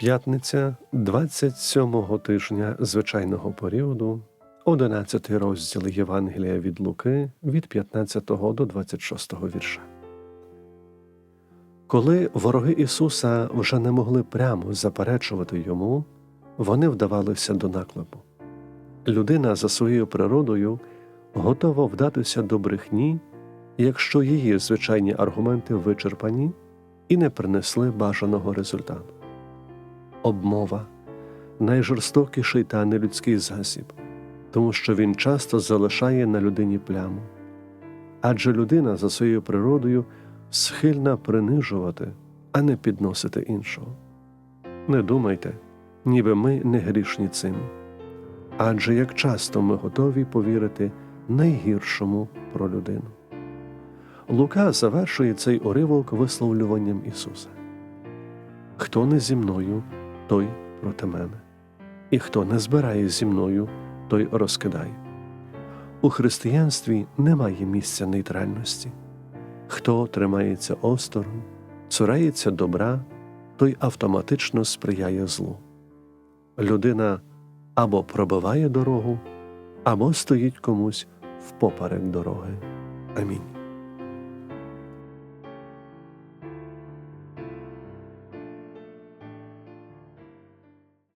П'ятниця 27-го тижня звичайного періоду, 11 розділ Євангелія від Луки від 15 до 26 вірша. Коли вороги Ісуса вже не могли прямо заперечувати йому, вони вдавалися до наклепу. Людина за своєю природою готова вдатися до брехні, якщо її звичайні аргументи вичерпані і не принесли бажаного результату. Обмова найжорстокіший та нелюдський засіб, тому що він часто залишає на людині пляму. Адже людина за своєю природою схильна принижувати, а не підносити іншого. Не думайте, ніби ми не грішні цим. Адже як часто ми готові повірити найгіршому про людину. Лука завершує цей уривок висловлюванням Ісуса. Хто не зі мною, той проти мене, і хто не збирає зі мною, той розкидає. У християнстві немає місця нейтральності. Хто тримається осторонь, цурається добра, той автоматично сприяє злу. Людина або пробиває дорогу, або стоїть комусь впоперек дороги. Амінь.